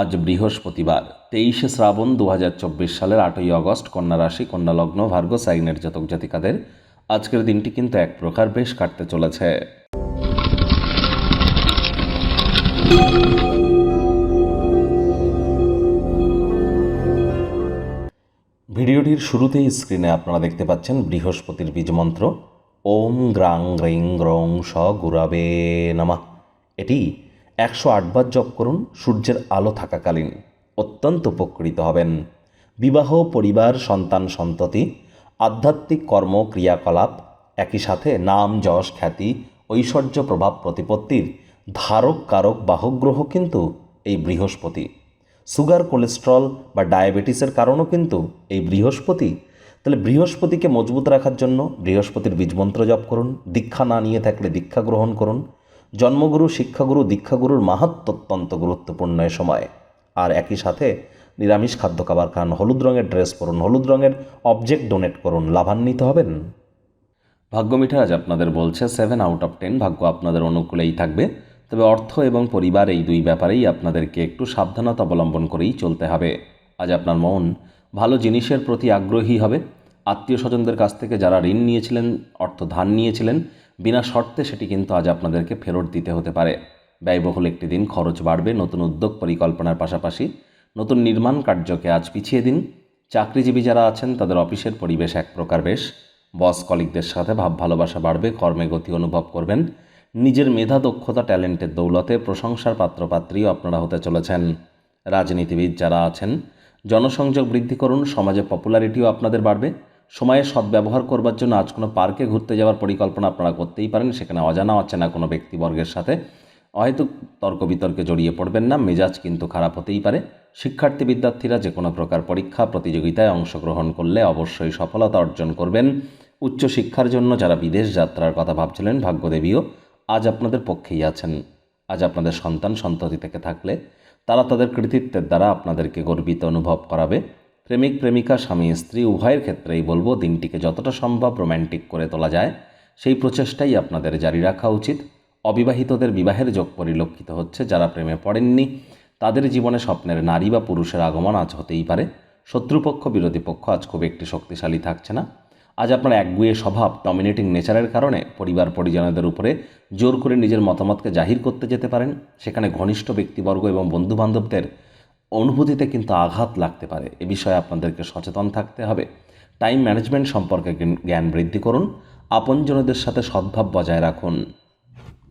আজ বৃহস্পতিবার, তেইশে শ্রাবণ দু হাজার চব্বিশ সালের আটই আগস্ট কন্যা রাশি, কন্যা লগ্ন, ভার্গ, সাইনের জাতক জাতিকাদের আজকের দিনটি কিন্তু এক প্রকার বেশ কাটতে চলেছে। ভিডিওটির শুরুতেই স্ক্রিনে আপনারা দেখতে পাচ্ছেন বৃহস্পতির বীজমন্ত্র ওম গ্রাং গ্রিং গ্রং স গুরাবে নামা। এটি একশো আটবার জপ করুন, সূর্যের আলো থাকাকালীন। অত্যন্ত উপকৃত হবেন। বিবাহ, পরিবার, সন্তান, সন্ততি, আধ্যাত্মিক কর্ম, ক্রিয়াকলাপ, একই সাথে নাম, যশ, খ্যাতি, ঐশ্বর্য, প্রভাব, প্রতিপত্তির ধারক, কারক, বাহক গ্রহ কিন্তু এই বৃহস্পতি। সুগার, কোলেস্ট্রল বা ডায়াবেটিসের কারণও কিন্তু এই বৃহস্পতি। তাহলে বৃহস্পতিকে মজবুত রাখার জন্য বৃহস্পতির বীজমন্ত্র জপ করুন, দীক্ষা না নিয়ে থাকলে দীক্ষা গ্রহণ করুন জন্মগুরু, শিক্ষাগুরু, দীক্ষাগুরুর মাহাত্ম অত্যন্ত গুরুত্বপূর্ণ এ সময়। আর একই সাথে নিরামিষ খাদ্য খাবার খান, হলুদ রঙের ড্রেস পরুন, হলুদ রঙের অবজেক্ট ডোনেট করুন, লাভান্বিত হবেন। ভাগ্য মিঠা আজ আপনাদের বলছে সেভেন আউট অফ টেন ভাগ্য আপনাদের অনুকূলেই থাকবে। তবে অর্থ এবং পরিবার এই দুই ব্যাপারেই আপনাদেরকে একটু সাবধানতা অবলম্বন করেই চলতে হবে। আজ আপনার মন ভালো জিনিসের প্রতি আগ্রহী হবে। আত্মীয় স্বজনদের কাছ থেকে যারা ঋণ নিয়েছিলেন, অর্থ ধান নিয়েছিলেন বিনা শর্তে সেটি কিন্তু আজ আপনাদেরকে ফেরত দিতে হতে পারে। ব্যয়বহুল একটি দিন খরচ বাড়বে, নতুন উদ্যোগ পরিকল্পনার পাশাপাশি নতুন নির্মাণ কার্যকে আজ পিছিয়ে দিন। চাকরিজীবী যারা আছেন, তাদের অফিসের পরিবেশ এক প্রকার বেশ। বস কলিকদের সাথে ভাব ভালোবাসা বাড়বে, কর্মে গতি অনুভব করবেন। নিজের মেধা, দক্ষতা, ট্যালেন্টের দৌলতে প্রশংসার পাত্রপাত্রীও আপনারা হতে চলেছেন। রাজনীতিবিদ যারা আছেন, জনসংযোগ বৃদ্ধি করুন, সমাজে পপুলারিটিও আপনাদের বাড়বে। সময়ের সদ্ব্যবহার করবার জন্য আজ কোনো পার্কে ঘুরতে যাওয়ার পরিকল্পনা আপনারা করতেই পারেন, সেখানে অজানা অচেনা কোনো ব্যক্তিবর্গের সাথে। হয়তো তর্ক বিতর্কে জড়িয়ে পড়বেন না, মেজাজ কিন্তু খারাপ হতেই পারে। শিক্ষার্থী বিদ্যার্থীরা যে কোনো প্রকার পরীক্ষা, প্রতিযোগিতায় অংশগ্রহণ করলে অবশ্যই সফলতা অর্জন করবেন। উচ্চশিক্ষার জন্য যারা বিদেশ যাত্রার কথা ভাবছিলেন, ভাগ্যদেবীও আজ আপনাদের পক্ষেই আছেন। আজ আপনাদের সন্তান সন্ততি থেকে থাকলে তারা তাদের কৃতিত্বের দ্বারা আপনাদেরকে গর্বিত অনুভব করাবে। প্রেমিক, প্রেমিকা, স্বামী, স্ত্রী, উভয়ের ক্ষেত্রেই বলব দিনটিকে যতটা সম্ভব রোম্যান্টিক করে তোলা যায়। সেই প্রচেষ্টাই আপনাদের জারি রাখা উচিত। অবিবাহিতদের বিবাহের যোগ পরিলক্ষিত হচ্ছে যারা প্রেমে পড়েননি। তাদের জীবনে স্বপ্নের নারী বা পুরুষের আগমন আজ হতেই পারে। শত্রুপক্ষ, বিরোধী পক্ষ আজ খুব একটি শক্তিশালী থাকছে না। আজ আপনার একগুয়ে স্বভাব ডমিনেটিং নেচারের কারণে পরিবার, পরিজনদের উপরে জোর করে নিজের মতামতকে জাহির করতে যেতে পারেন। সেখানে ঘনিষ্ঠ ব্যক্তিবর্গ এবং বন্ধুবান্ধবদের অনুভূতিতে কিন্তু আঘাত লাগতে পারে। এ বিষয়ে আপনাদেরকে সচেতন থাকতে হবে। টাইম ম্যানেজমেন্ট সম্পর্কে জ্ঞান বৃদ্ধি করুন। আপনজনদের সাথে সদ্ভাব বজায় রাখুন।